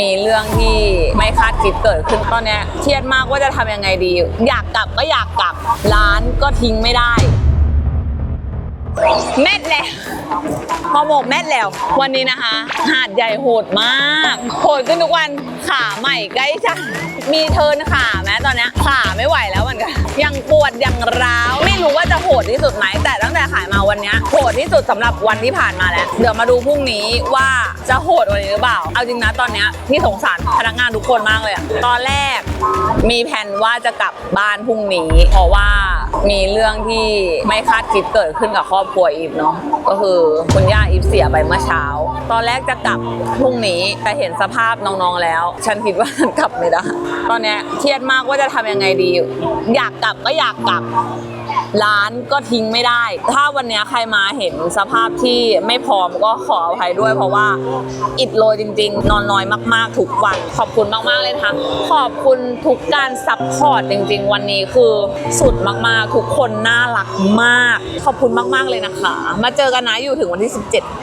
มีเรื่องที่ไม่คาดคิดเกิดขึ้นตอนเนี้ยเครียดมากว่าจะทำยังไงดี อยากกลับก็อยากกลับ ร้านก็ทิ้งไม่ได้แม่นแล้วพอหมกแม่แล้ว วันนี้นะคะ หาดใหญ่โหดมากโหดขึ้นทุกวันขาใหม่ใกล้จะมีเทินขาไหมตอนเนี้ยขาไม่ไหวแล้วเหมือนกันยังปวดยังร้าว ไม่รู้ว่าจะโหดที่สุดไหม วันนี้โหดที่สุดสำหรับวันที่ผ่านมาแล้ว เดี๋ยวมาดูพรุ่งนี้ว่าจะโหดกวันนี้หรือเปล่า เอาจริงนะตอนนี้ที่สงสารพนักงานทุกคนมากเลย ตอนแรกมีแผนว่าจะกลับบ้านพรุ่งนี้ เพราะว่ามีเรื่องที่ไม่คาดคิดเกิดขึ้นกับครอบครัวอีฟเนาะก็คือคุณย่าอีฟเสียไปเมื่อเช้า ตอนแรกจะกลับพรุ่งนี้แต่เห็นสภาพน้องๆแล้ว ฉันคิดว่าฉันกลับไม่ได้ตอนเนี้ยเครียดมากว่าจะทำยังไงดี อยากกลับก็อยากกลับ ร้านก็ทิ้งไม่ได้ ถ้าวันนี้ใครมาเห็นสภาพที่ไม่พร้อมก็ขออภัยด้วย เพราะว่าอิดโรยจริง ๆ นอนน้อยมากๆทุกวัน ขอบคุณมากๆเลยนะคะขอบคุณทุกการซัพพอร์ตจริง ๆ วันนี้คือสุดมากๆ ทุกคนน่ารักมาก ขอบคุณมากๆเลยนะคะ มาเจอกันนะอยู่ถึงวันที่ 17